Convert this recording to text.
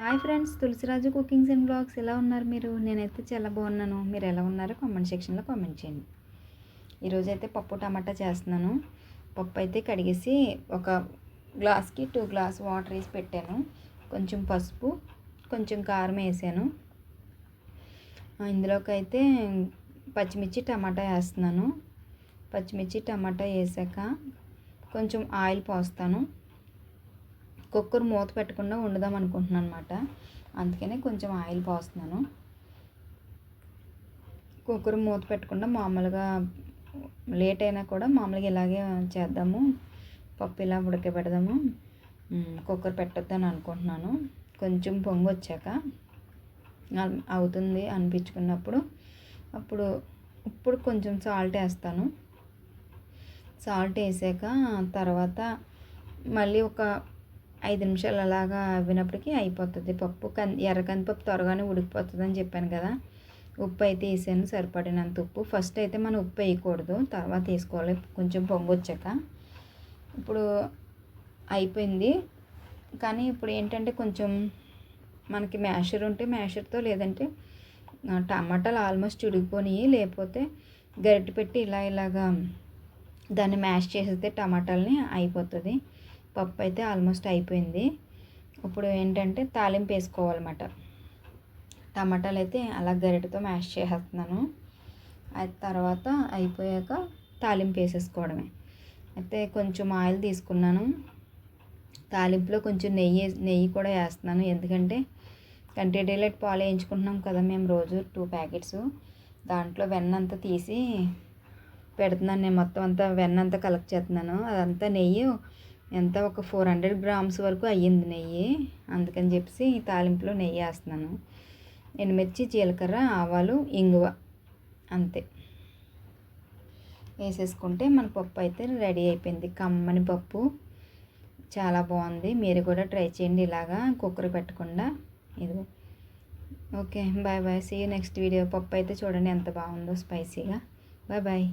Hi friends Tulasiraju cookings and blogs ఎలా ఉన్నారు మీరు? నేనైతే చాలా బాగున్నాను. మీరు ఎలా ఉన్నారో? కామెంట్ సెక్షన్లో కామెంట్ చేయండి. ఈరోజు అయితే పప్పు టమాటా చేస్తున్నాను. పప్పు అయితే కడిగేసి ఒక గ్లాస్కి టూ గ్లాస్ వాటర్ వేసి పెట్టాను. కొంచెం పసుపు కొంచెం కారం వేసాను. ఇందులోకి అయితే పచ్చిమిర్చి టమాటా వేస్తున్నాను. పచ్చిమిర్చి టమాటా వేసాక కొంచెం ఆయిల్ పోస్తాను. కుక్కర్ మూత పెట్టకుండా వండుదాం అనుకుంటున్నాను అనమాట అందుకనే కొంచెం ఆయిల్ పోస్తున్నాను. కుక్కర్ మూత పెట్టకుండా మామూలుగా లేట్ అయినా కూడా మామూలుగా ఇలాగే చేద్దాము. పప్పు ఇలా ఉడకబెడదాము. కుక్కర్ పెట్టొద్దని అనుకుంటున్నాను. కొంచెం పొంగు వచ్చాక అవుతుంది అనిపించుకున్నప్పుడు. అప్పుడు ఇప్పుడు కొంచెం సాల్ట్ వేస్తాను. సాల్ట్ వేసాక తర్వాత మళ్ళీ ఒక ఐదు నిమిషాలు అలాగా అవ్వినప్పటికీ అయిపోతుంది. పప్పు కన్ ఎర్ర కందిపప్పు త్వరగానే ఉడికిపోతుంది అని చెప్పాను కదా. ఉప్పు అయితే వేసాను సరిపడినంత ఉప్పు. ఫస్ట్ అయితే మనం ఉప్పు వేయకూడదు తర్వాత వేసుకోవాలి. కొంచెం పొంగు వచ్చాక. ఇప్పుడు అయిపోయింది. కానీ ఇప్పుడు ఏంటంటే కొంచెం మనకి మ్యాషర్ ఉంటే మ్యాషర్తో లేదంటే టమాటాలు ఆల్మోస్ట్ ఉడికిపోయి లేకపోతే గరిటె పెట్టి ఇలా ఇలాగా దాన్ని మ్యాష్ చేసేస్తే టమాటాలని అయిపోతుంది. పప్పు అయితే ఆల్మోస్ట్ అయిపోయింది. ఇప్పుడు ఏంటంటే తాలింపు వేసుకోవాలన్నమాట. టమాటాలు అయితే అలా గరిటతో మ్యాష్ చేసేస్తున్నాను. అది తర్వాత అయిపోయాక తాలింపు వేసేసుకోవడమే. అయితే కొంచెం ఆయిల్ తీసుకున్నాను. తాలింపులో కొంచెం నెయ్యి నెయ్యి కూడా వేస్తున్నాను. ఎందుకంటే కంటి డైలెట్ పాలు వేయించుకుంటున్నాం కదా మేము రోజు టూ ప్యాకెట్స్. దాంట్లో వెన్న అంతా తీసి పెడుతున్నాను నేను. మొత్తం అంతా వెన్న అంతా కలెక్ట్ చేస్తున్నాను. అదంతా నెయ్యి ఎంత ఒక ఫోర్ హండ్రెడ్ గ్రామ్స్ వరకు అయ్యింది నెయ్యి. అందుకని చెప్పేసి తాలింపులో నెయ్యి వేస్తున్నాను. ఎండుమిర్చి జీలకర్ర ఆవాలు ఇంగువ అంతే. వేసేసుకుంటే మన పప్పు అయితే రెడీ అయిపోయింది. కమ్మని పప్పు. చాలా బాగుంది. మీరు కూడా ట్రై చేయండి ఇలాగా కుక్కర్ పెట్టకుండా. ఇది okay bye bye. See next video పప్పు అయితే చూడండి ఎంత బాగుందో స్పైసీగా. Bye bye.